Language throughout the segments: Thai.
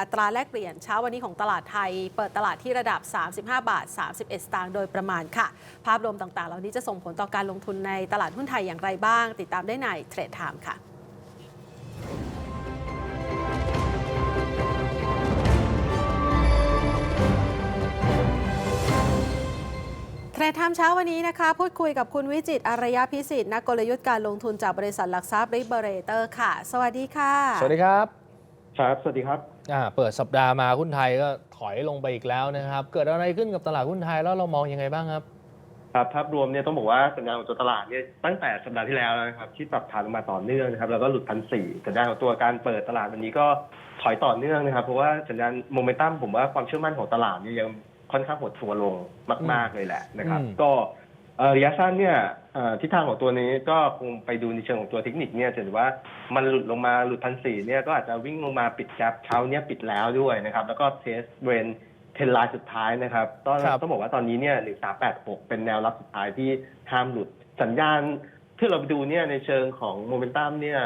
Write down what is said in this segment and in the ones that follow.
อัตราแลกเปลี่ยนเช้าวันนี้ของตลาดไทย เปิดตลาดที่ระดับ 35 บาท 31 สตางค์โดยประมาณค่ะ ภาพรวมต่างๆ เหล่านี้จะส่งผลต่อการลงทุนในตลาดหุ้นไทยอย่างไรบ้าง ติดตามได้ในเทรดไทม์ค่ะเทรดไทม์เช้าวันนี้นะคะ พูดคุยกับคุณวิจิตอารยพิสิทธิ์นักกลยุทธ์การลงทุนจากบริษัทหลักทรัพย์ริเบเรเตอร์ค่ะ สวัสดีค่ะ สวัสดีครับ ครับ สวัสดีครับอ่าเปิดสัปดาห์มาหุ้นไทยก็ถอยลงไปอีกแล้วนะครับ เกิดอะไรขึ้นกับตลาดหุ้นไทยแล้วเรามองยังไงบ้างครับ ครับภาพรวมเนี่ยต้องบอกว่าสัญญาณของตัวตลาดเนี่ยตั้งแต่สัปดาห์ที่แล้วนะครับที่ปรับฐานลงมาต่อเนื่องนะครับแล้วก็หลุดพันสี่สัญญาณของตัวการเปิดตลาดวันนี้ก็ถอยต่อเนื่องนะครับ เพราะว่าสัญญาณโมเมนตัมผมว่าความเชื่อมั่นของตลาดเนี่ยยังค่อนข้างหดตัวลงมาก ๆเลยแหละนะครับอืมก็ เอ่อระยะสั้นเนี่ยเอ่อทิศทางของตัวนี้ก็คงไปดูในเชิงของตัวเทคนิคเนี่ยจะเห็นว่ามันหลุดลงมาหลุดพันสี่เนี่ยก็อาจจะวิ่งลงมาปิดแกปเช้าเนี่ยปิดแล้วด้วยนะครับ แล้วก็เทสเบรนเทนไลน์สุดท้ายนะครับต้องครับ ต้องบอกว่าตอนนี้เนี่ยหนึ่งสามแปดหกเป็นแนวรับสุดท้ายที่ห้ามหลุดสัญญาณที่เราไปดูเนี่ยในเชิงของโมเมนตัมเนี่ย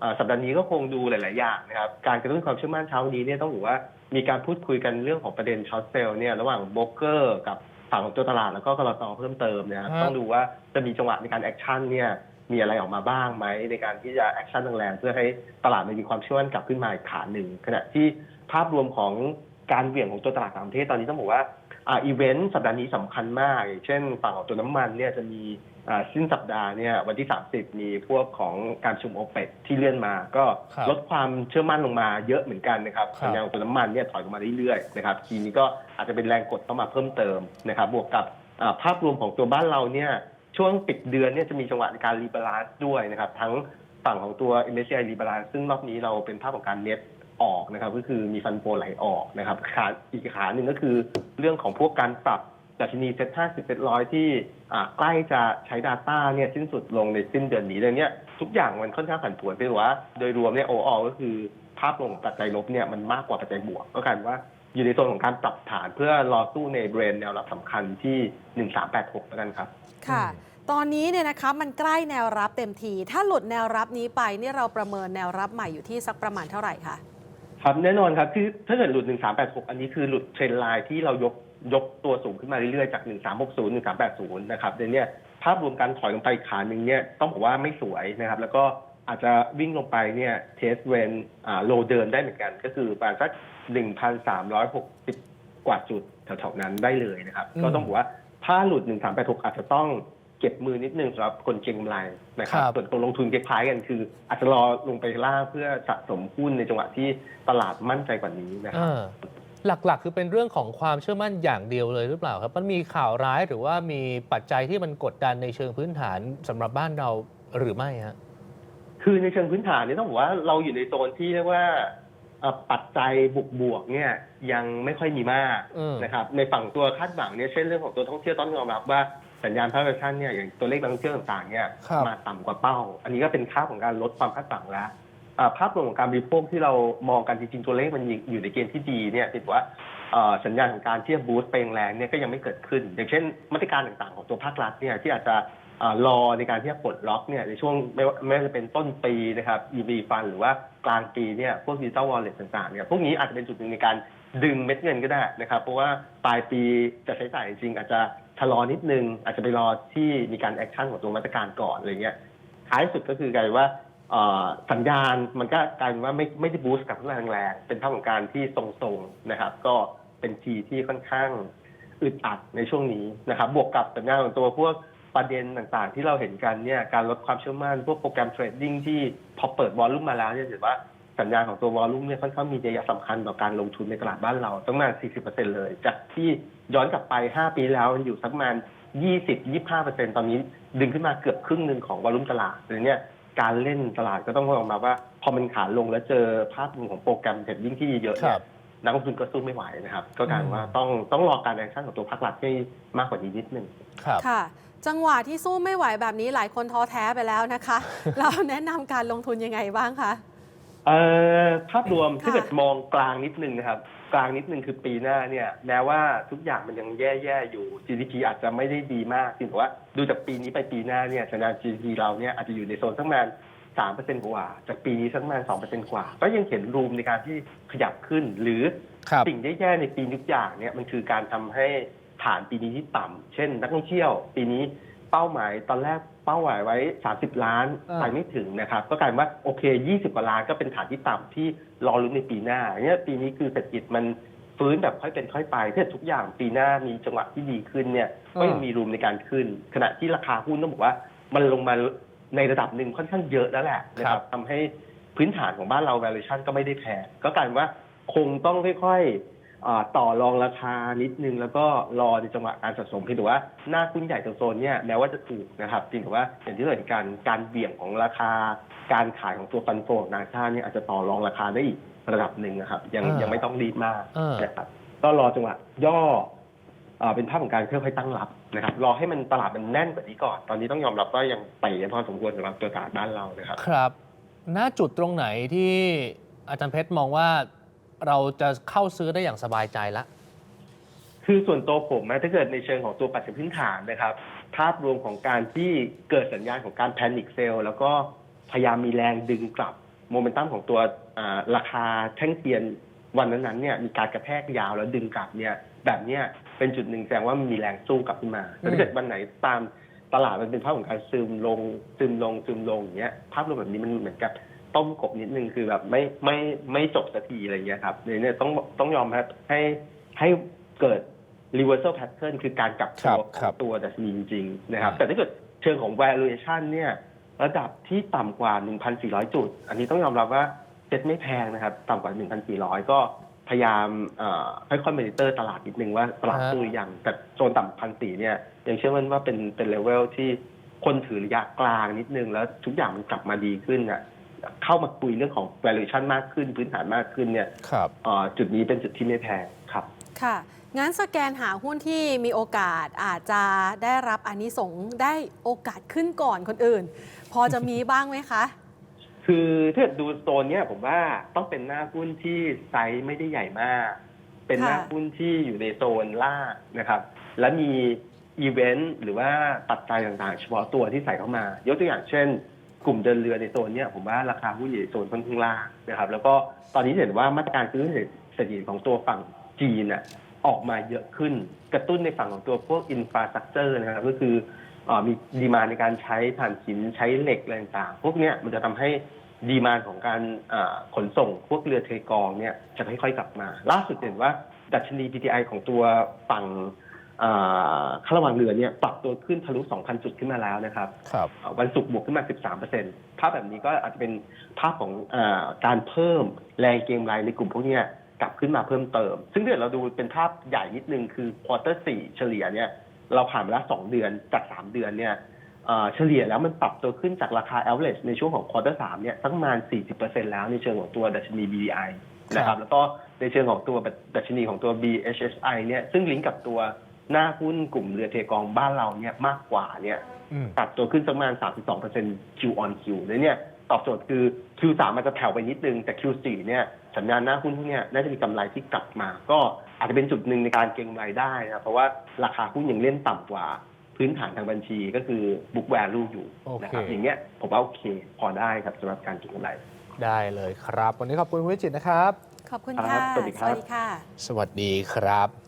เอ่อสัปดาห์นี้ก็คงดูหลาย ๆ อย่างนะครับการกระตุ้นความเชื่อมั่นเช้านี้เนี่ยต้องบอกว่ามีการพูดคุยกันเรื่องของประเด็นช็อตเซลล์เนี่ยระหว่างโบรกเกอร์กับ ฝั่งของตัวตลาดแล้วก็กรตเพิ่มเติมเนะครับฮะ ต้องดูว่าจะมีจังหวะในการแอคชั่นเนี่ยมีอะไรออกมาบ้างไหมในการที่จะแอคชั่นแรงๆเพื่อให้ตลาดมันมีความเชื่อมั่นกลับขึ้นมาอีกขาหนึ่งขณะที่ภาพรวมของการเหวี่ยงของตัวตลาดต่างประเทศตอนนี้ต้องบอกว่าอ่าอีเวนต์สัปดาห์นี้สำคัญมากอย่างเช่นฝั่งของตัวน้ำมันเนี่ยจะมี สิ้นสัปดาห์เนี่ยวันที่ 30 มีพวกของการประชุมโอเปกที่เลื่อนมา ก็ครับลดความเชื่อมั่นลงมาเยอะเหมือนกันนะครับครับสัญญาณของตัวน้ำมันเนี่ยถอยลงมาเรื่อยๆนะครับทีนี้ก็อาจจะเป็นแรงกดเข้ามาเพิ่มเติมนะครับบวกกับอ่าภาพรวมของตัวบ้านเราเนี่ยช่วงปิดเดือนเนี่ยจะมีจังหวะในการรีบาลานซ์ด้วยนะครับ ทั้งฝั่งของตัว MSCI รีบาลานซ์ซึ่งรอบนี้เราเป็นภาพของการเน็ตออกนะครับ ก็คือมีฟันโฟไหลออกนะครับขาอีกขาหนึ่งก็คือเรื่องของพวกการปรับ ดัชนีเซ็ตห้าสิบเซ็ตร้อยที่อ่าใกล้จะใช้ Data เนี่ยสิ้นสุดลงในสิ้นเดือนนี้เลยเนี่ยทุกอย่างมันค่อนข้างผันผวนไปว่า โดยรวมเนี่ยโออก็คือภาพรวมของปัจจัยลบเนี่ยมันมากกว่าปัจจัยบวก ก็กลายเป็นว่าอยู่ในโซนของการปรับฐานเพื่อรอสู้ในเบรนแนวรับสำคัญที่หนึ่งสามแปดหกแล้วกันครับ ค่ะ ตอนนี้เนี่ยนะคะมันใกล้แนวรับเต็มที ถ้าหลุดแนวรับนี้ไปนี่เราประเมินแนวรับใหม่อยู่ที่สักประมาณเท่าไหร่คะครับแน่นอนครับคือถ้าเกิดหลุด 1386 อันนี้คือหลุดเทรนไลน์ที่เรายก ยกตัวสูงขึ้นมาเรื่อยๆ จาก 1360 1380 นะครับเดี๋ยวเนี้ภาพรวมการถอยลงไปอีกขาหนึ่งเนี่ยต้องบอกว่าไม่สวยนะครับ แล้วก็อาจจะวิ่งลงไปเนี่ยเทสเวนอ่าโลเดิมได้เหมือนกัน ก็คือประมาณสัก 1,360 กว่าจุดแถวๆนั้นได้เลยนะครับอืมก็ต้องบอกว่าถ้าหลุด 1386 อาจจะต้องเก็บมือนิดนึงสำหรับคนเก็งกำไรนะครับครับ ส่วนคนลงทุนคล้ายๆกันคือ อาจจะรอลงไปล่างเพื่อสะสมหุ้นในจังหวะที่ตลาดมั่นใจกว่านี้นะครับอ่า หลัก ๆ คือเป็นเรื่องของความเชื่อมั่นอย่างเดียวเลยหรือเปล่าครับ มันมีข่าวร้ายหรือว่ามีปัจจัยที่มันกดดันในเชิงพื้นฐานสำหรับบ้านเราหรือไม่ฮะคือในเชิงพื้นฐานเนี่ยต้องบอกว่าเราอยู่ในโซนที่เรียกว่าเอ่อปัจจัยบวกบวกๆเนี่ยยังไม่ค่อยมีมากอืมนะครับในฝั่งตัวคาดหวังเนี่ยเช่นเรื่องของตัวท่องเที่ยวต้องยอมรับว่าสัญญาณภาคประชาเนี่ยอย่างตัวเลขนักท่องเที่ยวต่างๆเนี่ยครับมาต่ำกว่าเป้า อันนี้ก็เป็นค่าของการลดความคาดหวังแล้วอ่า ภาพรวมของการบริโภคที่เรามองกันจริงๆตัวเลขมันอยู่ในเกณฑ์ที่ดีเนี่ยถือว่าสัญญาณของการที่จะบูสต์ไปแรงเนี่ยก็ยังไม่เกิดขึ้น อย่างเช่น มาตรการต่างๆของตัวภาครัฐเนี่ยที่อาจจะรอในการที่จะปลดล็อกเนี่ยในช่วงไม่ว่าไม่ว่าจะเป็นต้นปีนะครับ EV ฟันหรือว่ากลางปีเนี่ยพวกดิจิตอลวอลเล็ตต่างๆเนี่ยพวกนี้อาจจะเป็นจุดหนึ่งในการดึงเม็ดเงินก็ได้นะครับ เพราะว่าปลายปีจะใช้จ่ายจริงอาจจะชะลอนิดนึง อาจจะไปรอที่มีการแอคชั่นของตัวมาตรการก่อนอะไรเงี้ยท้ายสุดก็คือกลายว่า สัญญาณมันก็กลายเป็นว่าไม่ไม่ได้บูสต์กับแรงๆเป็นภาพของการที่ทรงๆนะครับ ก็เป็นทีที่ค่อนข้างอึดอัดในช่วงนี้นะครับ บวกกับสัญญาณของตัวพวกประเด็นต่างๆ ที่เราเห็นกันเนี่ยการลดความเชื่อมั่นพวกโปรแกรมเทรดดิ้งที่พอเปิดวอลลุ่มมาแล้วเนี่ยถือว่าสัญญาณของตัววอลลุ่มเนี่ยค่อนข้างมีนัยสำคัญต่อการลงทุนในตลาดบ้านเราต้องมา40%เลย จากที่ย้อนกลับไป 5 ปีแล้วมันอยู่สักประมาณ 20-25%ตอนนี้ดึงขึ้นมาเกือบครึ่งหนึ่งของวอลลุ่มตลาดดังนั้นเนี่ย การเล่นตลาดก็ต้องมองมาว่า พอมันขาลงแล้วเจอภาพรวมของโปรแกรมเทรดดิ้งที่เยอะๆคเนี่รัยบนักลงทุนก็สู้ไม่ไหวนะครับ ก็กลารว่าต้องต้องรอการแอคชั่นของตัวภาครัฐให้มากกว่านี้นิดนึงครับค่ะ จังหวะที่สู้ไม่ไหวแบบนี้หลายคนท้อแท้ไปแล้วนะคะ เราแนะนำการลงทุนยังไงบ้างคะเอ่อภาพรวมค่ะถ้าเกิดมองกลางนิดนึงนะครับ กลางนิดนึงคือปีหน้าเนี่ยแม้ว่าทุกอย่างมันยังแย่ๆอยู่ GDP อาจจะไม่ได้ดีมากจริงแต่ว่าดูจากปีนี้ไปปีหน้าเนี่ยสัญญาณ GDP เราเนี่ยอาจจะอยู่ในโซนสักประมาณสามเปอร์เซ็นกว่า จากปีนี้สักประมาณสองเปอร์เซ็นกว่า ก็ยังเห็นรูมในการที่ขยับขึ้น หรือครับสิ่งแย่ๆในปีทุกอย่างเนี่ยมันคือการทำให้ฐานปีนี้ที่ต่ำเช่น นักท่องเที่ยว ปีนี้เป้าหมายตอนแรก เป้าหมายไว้ 30 ล้านอ่าไปไม่ถึงนะครับ ก็กลายเป็นว่าโอเค 20 กว่าล้านก็เป็นฐานที่ต่ำที่รอรุ้นในปีหน้าเนี่ยปีนี้คือเศรษฐกิจมันฟื้นแบบค่อยเป็นค่อยไปถ้าทุกอย่างปีหน้ามีจังหวะที่ดีขึ้นเนี่ยก็ยังมีรูมในการขึ้น ขณะที่ราคาหุ้นต้องบอกว่า มันลงมาในระดับหนึ่งค่อนข้างเยอะแล้วแหละนะคครัรับบ ทำให้พื้นฐานของบ้านเรา valuation ก็ไม่ได้แพงก็กลายเป็นว่าคงต้องค่อยๆอ่า ต่อรองราคานิดนึง แล้วก็รอในจังหวะการสะสมเพียงแต่ว่าหน้าหุ้นใหญ่โซนเนี่ยแม้ว่าจะถูกนะครับจริงแต่ว่าอย่างที่เราเห็นกันการเบี่ยงของราคา การขายของตัวฟันโฟของนาชาติเนี่ยอาจจะต่อรองราคาได้อีกระดับหนึ่งนะครับ ยังอ่ายัยังไม่ต้องรีบมากอ่านนะครับก็รอจังหวะย่ออ่าเป็นภาพของการค่อยๆตั้งรับนะครับรอให้มันตลาดมันแน่นกว่านี้ก่อน ตอนนี้ต้องยอมรับว่ายังไปกันพอสมควรสำหรับตัวตลาดบ้านเรานะครับ ครับ ณจุดตรงไหนที่อาจารย์เพชรมองว่า เราจะเข้าซื้อได้อย่างสบายใจละ คือส่วนตัวผมนะถ้าเกิดในเชิงของตัวปัจจัยพื้นฐานนะครับ ภาพรวมของการที่เกิดสัญญาณของการแพนิคเซลแล้วก็พยายามมีแรงดึงกลับโมเมนตัมของตัวราคาแท่งเทียนวันนั้นๆเนี่ยมีการกระแทกยาวแล้วดึงกลับเนี่ย แบบเนี้ยเป็นจุดหนึ่งแสดงว่ามีแรงสู้กลับขึ้นมาแต่ถ้าเกิดวันไหนตามตลาดมันเป็นภาพของการซึมลงซึมลงซึมลงอย่างเงี้ยภาพรวมแบบนี้มันเหมือนกับ ต้มกบนิดนึงคือแบบไม่ไม่ไม่จบสักทีอะไรเงี้ยครับเนี่ยต้องต้องยอมรับให้ให้เกิด reversal pattern คือการกลับครัตัวบขครัองบตัวดัชนีจริงๆนะครับอ่าแต่ถ้าเกิดเชิงของ valuation เนี่ย ระดับที่ต่ำกว่า 1,400 จุด อันนี้ต้องยอมรับว่าเซ็ตไม่แพงนะครับ ต่ำกว่า 1,400 ก็พยายามเอ่อค่อยๆมอนิเตอร์ตลาดนิดนึงว่าตลาดสู้หรือยังแต่โซนต่ำพันสี่เนี่ยยังเชื่อมั่นว่าเป็นเป็นเลเวลที่คนถือระยะกลางนิดนึงแล้วทุกอย่างมันกลับมาดีขึ้นอะ เข้ามาคุยเรื่องของ valuation มากขึ้น พื้นฐานมากขึ้นเนี่ยครับเอ่อจุดนี้เป็นจุดที่ไม่แพงครับค่ะงั้นสแกนหาหุ้นที่มีโอกาสอาจจะได้รับอานิสงส์ได้โอกาสขึ้นก่อนคนอื่น พอจะมีบ้างไหมคะ คือถ้าเกิดดูโซนเนี้ยผมว่าต้องเป็นหน้าหุ้นที่ไซส์ไม่ได้ใหญ่มาก เป็นหน้าค่ะหุ้นที่อยู่ในโซนล่างนะครับ และมีอีเวนต์หรือว่าปัจจัยต่างๆ เฉพาะตัวที่ใส่เข้ามายกตัวอย่างเช่น กลุ่มเดินเรือในโซนเนี้ยผมว่าราคาหุ้นอยู่ในโซนค่อนข้างล่างนะครับ แล้วก็ตอนนี้เห็นว่ามาตรการซื้อเศรษฐกิจของตัวฝั่งจีนน่ะออกมาเยอะขึ้นกระตุ้นในฝั่งของตัวพวกอินฟราสตรักเจอร์นะครับ ก็คืออมีดีมาในการใช้ถ่านหินใช้เหล็กอะไรต่างพวกเนี้ยมันจะทำให้ดีมาของการขนส่งพวกเรือเทกองเนี่ยจะค่อยๆกลับมา ล่าสุดเห็นว่าดัชนี PTI ของตัวฝั่ง เอ่อข้าระวังเรือเนี่ยปรับตัวขึ้นทะลุ 2,000 จุดขึ้นมาแล้วนะครับครับเอ่อวันศุกร์บวกขึ้นมา 13%ภาพแบบนี้ก็อาจจะเป็นภาพของอาการเพิ่มแรงเก็งกำไรในกลุ่มพวกเนี้ยกลับขึ้นมาเพิ่มเติม ซึ่งถ้าเกิดเราดูเป็นภาพใหญ่นิดนึงคือควอเตอร์สี่เฉลี่ยเนี่ยเราผ่านไปแล้วสองเดือนจากสามเดือนเนี่ยเอ่อเฉลี่ยแล้วมันปรับตัวขึ้นจากราคา average ในช่วงของควอเตอร์สามเนี่ยสักประมาณ 40%แล้วในเชิงของตัวดัชนี BDI นะคครัรับบแล้วก็ในเชิงของตัวดัชนีของตัว BHSI เนี่ยซึ่งลิงก์กับตัว หน้าหุ้นกลุ่มเรือเทกองบ้านเราเนี่ยมากกว่าเนี่ยอืมปรับตัวขึ้นสักประมาณ 32% Q on Q เลยเนี่ยตอบโจทย์คือ Q3 มันจะแผ่วไปนิดนึงแต่ Q4 เนี่ยสัญญาณหน้าหุ้นพวกเนี้ยน่าจะมีกำไรที่กลับมา ก็อาจจะเป็นจุดหนึ่งในการเก็งกำไรได้นะเพราะว่าราคาหุ้นยังเล่นต่ำกว่า พื้นฐานทางบัญชีก็คือ book value อยู่นะครับโอเค อย่างเงี้ยผมว่าโอเค พอได้ครับสำหรับการเก็งกำไร ได้เลยครับ วันนี้ขอบคุณคุณวิจิตรนะครับ ขอบคุณครัค่ะ บสวัสดีครับค่ะ สวัสดีครับ